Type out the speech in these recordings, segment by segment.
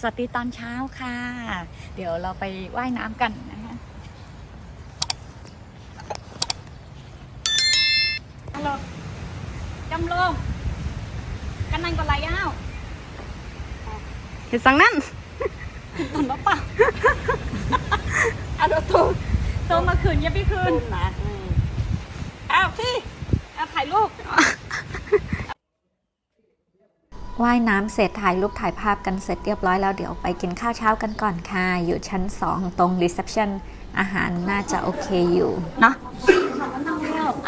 สวัสดีตอนเช้าค่ะ เดี๋ยวเราไปว่ายน้ำกันนะคะฮัลโหลจำลงกันนั่งกับไรอ้าวเห็นสังนั่นตอนมาป่ะอะเดี๋ยวโทรโทรมาคืนอยังไม่คืนนะอ้าวพี่อ้าวถ่ายรูป ว่ายน้ำเสร็จถ่ายรูปถ่ายภาพกันเสร็จเรียบร้อยแล้วเดี๋ยวไปกินข้าวเช้ากันก่อนค่ะ อยู่ชั้น 2 ตรงรีเซพชันอาหารน่าจะโอเคอยู่ เนาะ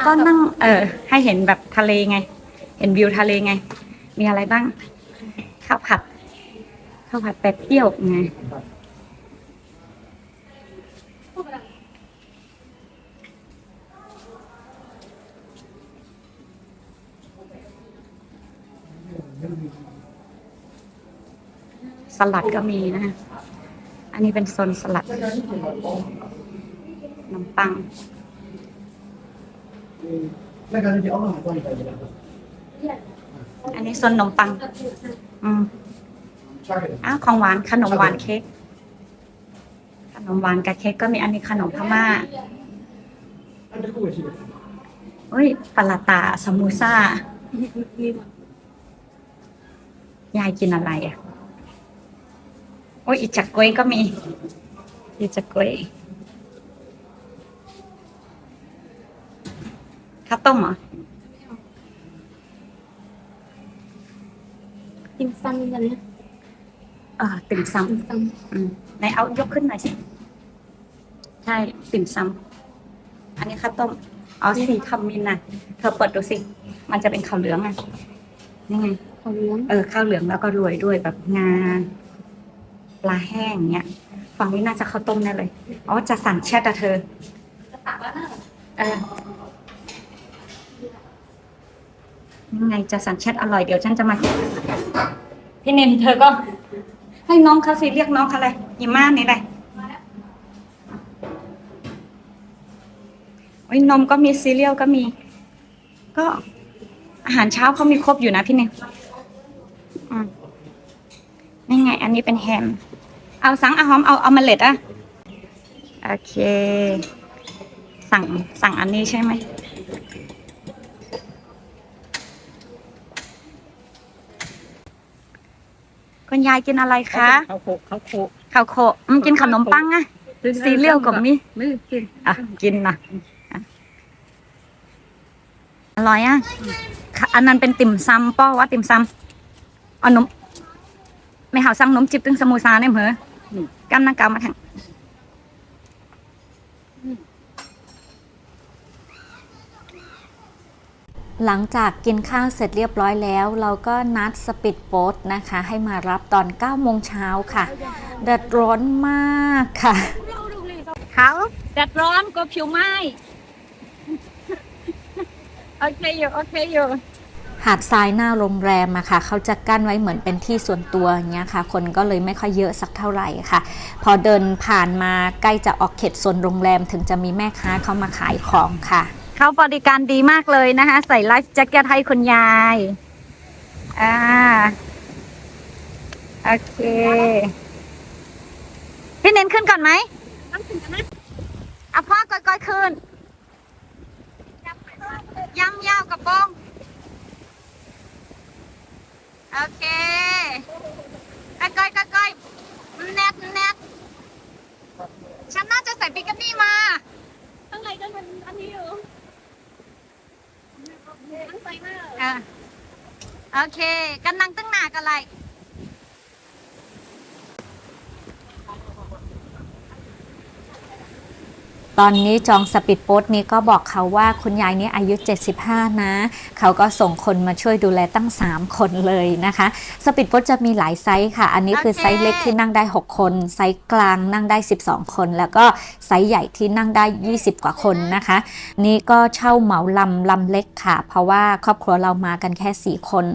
ก็นั่งเออ ให้เห็นแบบทะเลไง เห็นวิวทะเลไง มีอะไรบ้าง ข้าวผัด ข้าวผัดเป็ดเปรี้ยวไง สลัดก็มีนะ อันนี้เป็นโซนสลัดขนมปังอันนี้โซนขนมปัง อืมอ้าของหวานขนมหวานเค้ก ขนมหวานกับเค้กก็มีอันนี้ขนมพม่าเฮ้ยปลาตาสมูซ่า ยายกินอะไรอะ โอ้ยอีจักกล้วยก็มีอีจักกล้วยข้าวต้มเหรอติมซัมกันนะเออติ่มซติมซัมำอืมไหนเอายกขึ้นหน่อยสิใช่ติ่มซำอันนี้ข้าวต้มเอาสีขมินน่ะเธอเปิดดูสิ มันจะเป็นข้าวเหลืองอะนี่ไงเขาเลี้ยงเออข้าวเหลืองแล้วก็โรวยด้วยแบบงาปลาแห้งเนี้ยฝั่งนี้น่าจะข้าวต้มแน่เลยอ๋อจะสั่งแชทอะเธอจะตักแล้วนะเออยังไงจะสั่งแชทอร่อยเดี๋ยวฉันจะมาพี่เนมเธอก็ ให้น้องเขาสิเรียกน้องเขาเลยยิม่านี่เลยโอ้ยนมก็มีซีเรียลก็มี ก็อาหารเช้าเขามีครบอยู่นะพี่เนมอืม นี่ไงอันนี้เป็นแฮม เอาสังอาหอมเอาเอาเมล็ดอะโอเค สั่งสั่งอันนี้ใช่ไหมคุณยายกินอะไรคะเขาโคเขาโคข้าวโคอืมกินขนมปังอะซีเรียลกับมีไม่กินอะกินนะอะอร่อยอะค่ะ อันนั้นเป็นติ่มซำป้อว่าติ่มซำเอานม ไม่หาสั่งนมจิบตึงสมูซาเนี่ยเหรอกำนังกามาทางหลังจากกินข้าวเสร็จเรียบร้อยแล้ว เราก็นัดสปีดโบ๊ทนะคะ ให้มารับตอน9โมงเช้าค่ะแดดร้อนมากค่ะเขาแดดร้อนก็ผิวไหม้โอเคอยู่โอเคอยู่ หาดทรายหน้าโรงแรมอะค่ะเขาจะกั้นไว้เหมือนเป็นที่ส่วนตัวอย่างเงี้ยค่ะ คนก็เลยไม่ค่อยเยอะสักเท่าไหร่ค่ะ พอเดินผ่านมาใกล้จะออกเขตโซนโรงแรมถึงจะมีแม่ค้าเข้ามาขายของค่ะ เขาบริการดีมากเลยนะคะ ใส่ไลฟ์แจ็คเก็ตให้คุณยายอ่าโอเค พี่เน้นขึ้นก่อนไหมเอาพ่อก้อยๆขึ้นยำยาวกระโปรง โอเคก้อยๆก้อยๆแนทแนทฉันน่าจะใส่บิกินี่มาข้างในก็มันอันนี้อยู่ทั้งไซหน้าอะโอเคกันนั่งตั้งหนากันไร ตอนนี้จองสปีดโบ๊ทนี้ก็บอกเขาว่าคุณยายนี้อายุ 75 นะ เขาก็ส่งคนมาช่วยดูแลตั้ง 3 คนเลยนะคะ สปีดโบ๊ทจะมีหลายไซส์ค่ะ อันนี้คือไซส์เล็กที่นั่งได้ 6 คน ไซส์กลางนั่งได้ 12 คน แล้วก็ไซส์ใหญ่ที่นั่งได้ 20 กว่าคนนะคะ นี่ก็เช่าเหมาลำลำเล็กค่ะ เพราะว่าครอบครัวเรามากันแค่ 4 คน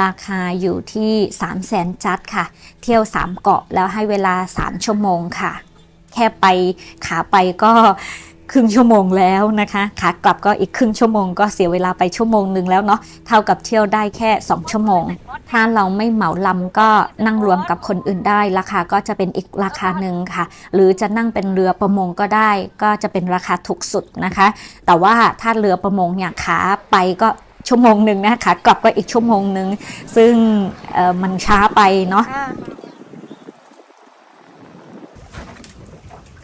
ราคาอยู่ที่ 3 0 0แสนจัดค่ะ เที่ยว 3 เกาะแล้วให้เวลา 3 ชั่วโมงค่ะ แค่ไปขาไปก็ครึ่งชั่วโมงแล้วนะคะขากลับก็อีกครึ่งชั่วโมงก็เสียเวลาไปชั่วโมงหนึ่งแล้วเนาะเท่ากับเที่ยวได้แค่ 2 ชั่วโมง ถ้าเราไม่เหมาลำก็นั่งรวมกับคนอื่นได้ ราคาก็จะเป็นอีกราคาหนึ่งค่ะ หรือจะนั่งเป็นเรือประมงก็ได้ ก็จะเป็นราคาถูกสุดนะคะ แต่ว่าถ้าเรือประมงเนี่ยขาไปก็ชั่วโมงหนึ่งนะขากลับก็อีกชั่วโมงหนึ่งซึ่งมันช้าไปเนาะ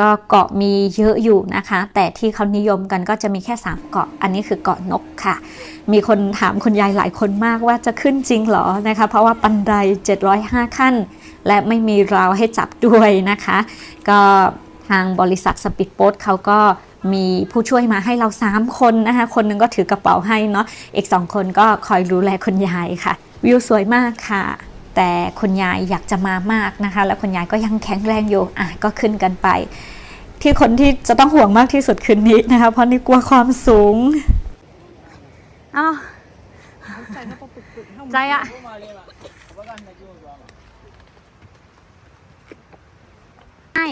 ก็เกาะมีเยอะอยู่นะคะ แต่ที่เขานิยมกันก็จะมีแค่ 3 เกาะ อันนี้คือเกาะนกค่ะ มีคนถามคุณยายหลายคนมากว่าจะขึ้นจริงหรอนะคะ เพราะว่าปันได 705 ขั้น และไม่มีราวให้จับด้วยนะคะ ก็ทางบริษัทสปีดโป๊ทเขาก็มีผู้ช่วยมาให้เรา 3 คนนะคะ คนหนึงก็ถือกระเป๋าให้เนาะอีก 2 คนก็คอยดูแลคุณยายค่ะ วิวสวยมากค่ะ แต่คุณยายอยากจะมามากนะคะ และคุณยายก็ยังแข็งแรงอยู่อะก็ขึ้นกันไป ที่คนที่จะต้องห่วงมากที่สุดคืนนี้นะคะ เพราะนี่กลัวความสูงเอาใจอะใช่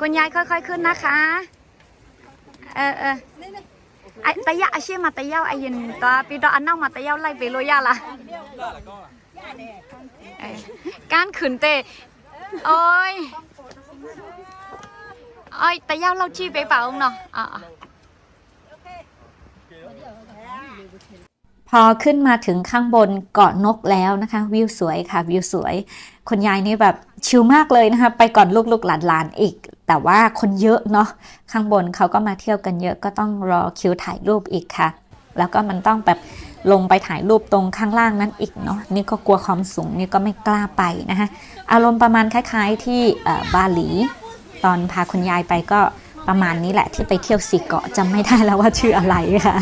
คุณยายค่อยๆขึ้นนะคะ เออเออไอ้ตะยะอาชีพมาตะเยาไอ้ยินตาปีดออันเน่ามาตะเยาไล่ไปโลยาละ เออการขืนเตะโอ้ยโอ้ยแตะเยาเราชี้ไปเปล่าเนาะอ่าพอขึ้นมาถึงข้างบนเกาะนกแล้วนะคะ วิวสวยค่ะวิวสวยคุณยายนี่แบบชิลมากเลยนะคะ ไปก่อนลูกๆหลานๆอีก แต่ว่าคนเยอะเนาะข้างบนเขาก็มาเที่ยวกันเยอะก็ต้องรอคิวถ่ายรูปอีกค่ะ แล้วก็มันต้องแบบ ลงไปถ่ายรูปตรงข้างล่างนั้นอีกเนาะนี่ก็กลัวความสูงนี่ก็ไม่กล้าไปนะคะอารมณ์ประมาณคล้าย ๆ ที่บาหลี ตอนพาคุณยายไปก็ประมาณนี้แหละที่ไปเที่ยวสีเกาะจำไม่ได้แล้วว่าชื่ออะไรค่ะ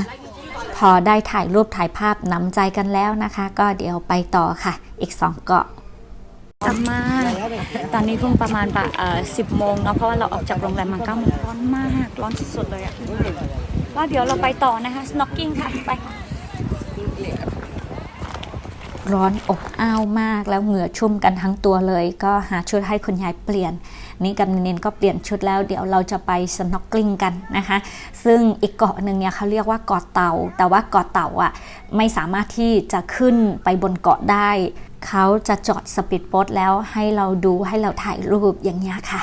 พอได้ถ่ายรูปถ่ายภาพน้ำใจกันแล้วนะคะ ก็เดี๋ยวไปต่อค่ะ อีก2เกาะจังมาตอนนี้เพิ่งประมาณแบบเอ่อสิบโมงเนาะเพราะว่าเราออกจากโรงแรมมาเก้าโมงร้อนมาก ร้อนสุดๆเลยอะว่าเดี๋ยวเราไปต่อนะคะ snorkeling ค่ะ ไป ร้อนอบอ้าวมากแล้วเหงื่อชุ่มกันทั้งตัวเลย ก็หาชุดให้คุณยายเปลี่ยน นี่กับนินก็เปลี่ยนชุดแล้วเดี๋ยวเราจะไปสน็อกกลิ้งกันนะคะ ซึ่งอีกเกาะหนึ่งเนี่ยเขาเรียกว่าเกาะเต่า แต่ว่าเกาะเต่าอะไม่สามารถที่จะขึ้นไปบนเกาะได้ เขาจะจอดสปีดโบ๊ทแล้วให้เราดูให้เราถ่ายรูปอย่างเงี้ยค่ะ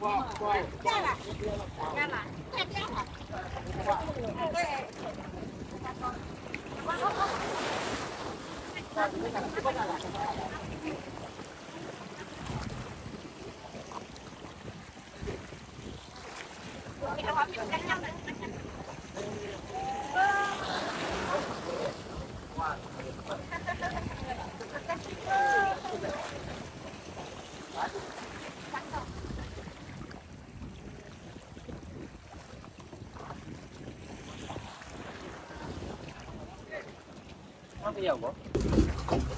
下来，下来，快点啊！对，好好好。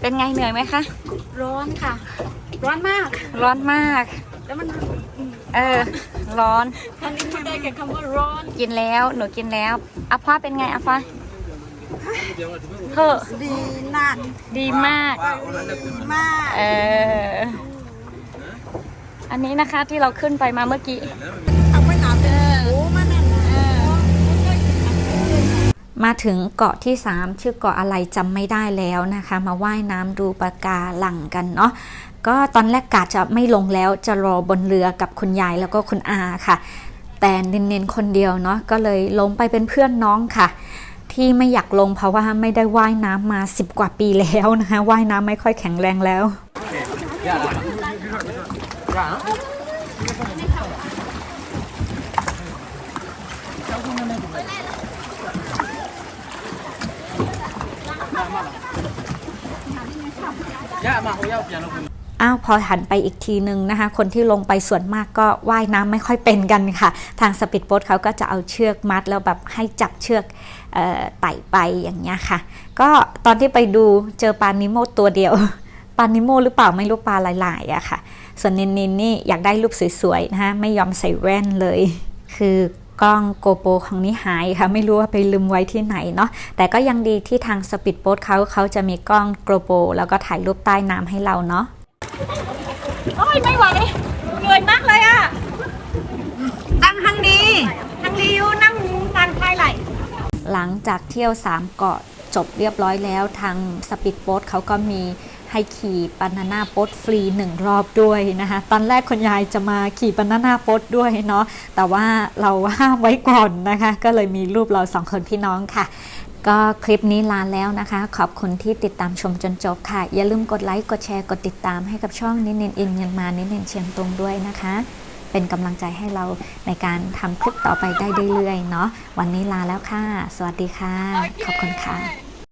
เป็นไงเหนื่อยไหมคะ ร้อนค่ะ ร้อนมาก ร้อนมาก แล้วมันเออ ร้อนอันนี้พูดได้แค่คำว่าร้อน กินแล้ว หนูกินแล้วอาฟ้าเป็นไงอาฟ้าเฮ้อดีนักดีมาก มาก เออ อันนี้นะคะที่เราขึ้นไปมาเมื่อกี้ เอาไปหนาเป็นโอ้มาแน่นนะ มาถึงเกาะที่ 3 ชื่อเกาะอะไรจำไม่ได้แล้วนะคะ มาว่ายน้ำดูปะการังกันเนาะก็ตอนแรกกาจะไม่ลงแล้วจะรอบนเรือกับคุณยายแล้วก็คุณอาค่ะ แต่เน้นๆคนเดียวเนาะก็เลยลงไปเป็นเพื่อนน้องค่ะ ที่ไม่อยากลงเพราะว่าไม่ได้ว่ายน้ำมา 10 กว่าปีแล้วนะคะว่ายน้ำไม่ค่อยแข็งแรงแล้ว อ้าวพอหันไปอีกทีนึงนะคะ คนที่ลงไปส่วนมากก็ว่ายน้ำไม่ค่อยเป็นกันค่ะ ทางสปีดโบ๊ทเขาก็จะเอาเชือกมัดแล้วแบบให้จับเชือกออไต่ไปอย่างเงี้ยค่ะ ก็ตอนที่ไปดูเจอปลานิโมตัวเดียวปลานิโมหรือเปล่าไม่รู้ปลาหลายๆอะค่ะ ส่วนนินนินนี่อยากได้รูปสวยๆนะคะไม่ยอมใส่แว่นเลย คือ กล้องโกโปรของนี่หายค่ะ ไม่รู้ว่าไปลืมไว้ที่ไหนเนาะแต่ก็ยังดีที่ทางสปีดโบ๊ทเขาเขาจะมีกล้องโกโปรแล้วก็ถ่ายรูปใต้น้ำให้เราเนาะโอ้ยไม่ไหวเหนื่อยมากเลยอะตั้งทางดีทางรีอยู่นั่งทางท้ายไหลหลังจากเที่ยว3เกาะจบเรียบร้อยแล้วทางสปีดโบ๊ทเขาก็มี ให้ขี่บานาน่าโบ๊ทฟรีหนึ่งรอบด้วยนะคะตอนแรกคุณยายจะมาขี่บานาน่าโบ๊ทด้วยเนาะแต่ว่าเราห้ามไว้ก่อนนะคะ ก็เลยมีรูปเราสองคนพี่น้องค่ะก็คลิปนี้ลาแล้วนะคะ ขอบคุณที่ติดตามชมจนจบค่ะ อย่าลืมกดไลค์ กดแชร์ กดติดตามให้กับช่องนินเนนอินเมียนมานิเนนเชียงตุงด้วยนะคะ เป็นกำลังใจให้เราในการทำคลิปต่อไปได้เรื่อยๆเนาะวันนี้ลาแล้วค่ะ สวัสดีค่ะ ขอบคุณค่ะ